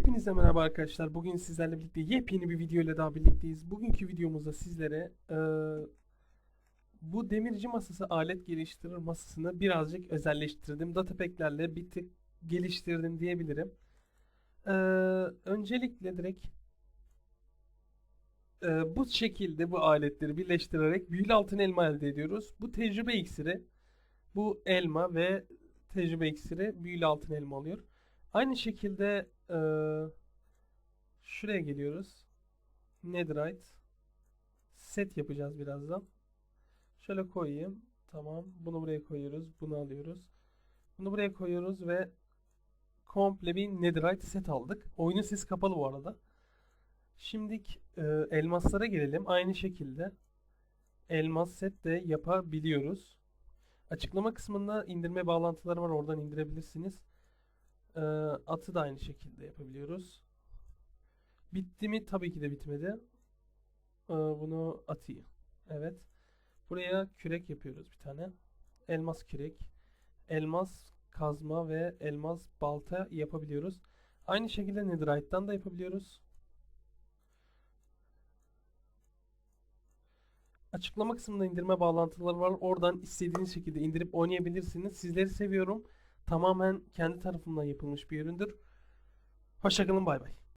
Hepinize merhaba arkadaşlar. Bugün sizlerle birlikte yepyeni bir video ile daha birlikteyiz. Bugünkü videomuzda sizlere eee, bu demirci masası alet geliştirir masasını birazcık özelleştirdim. Datapack'lerle bir tık geliştirdim diyebilirim. Eee, öncelikle direkt eee, bu şekilde bu aletleri birleştirerek büyülü altın elma elde ediyoruz. Bu tecrübe iksiri, bu elma ve tecrübe iksiri büyülü altın elma oluyor. Aynı şekilde eee, şuraya geliyoruz. Netherite set yapacağız birazdan. Şöyle koyayım. Tamam. Bunu buraya koyuyoruz. Bunu alıyoruz. Bunu buraya koyuyoruz ve komple bir Netherite set aldık. Oyunun sesi kapalı bu arada. Şimdi elmaslara gelelim. Aynı şekilde elmas set de yapabiliyoruz. Açıklama kısmında indirme bağlantıları var. Oradan indirebilirsiniz. Ee, atı da aynı şekilde yapabiliyoruz. Bitti mi? Tabii ki de bitmedi. Ee, bunu atayım. Evet. Buraya kürek yapıyoruz bir tane. Elmas kürek. Elmas kazma ve elmas balta yapabiliyoruz. Aynı şekilde netherite'dan da yapabiliyoruz. Açıklama kısmında indirme bağlantıları var. Oradan istediğiniz şekilde indirip oynayabilirsiniz. Sizleri seviyorum. Tamamen kendi tarafımdan yapılmış bir üründür. Hoşçakalın bay bay.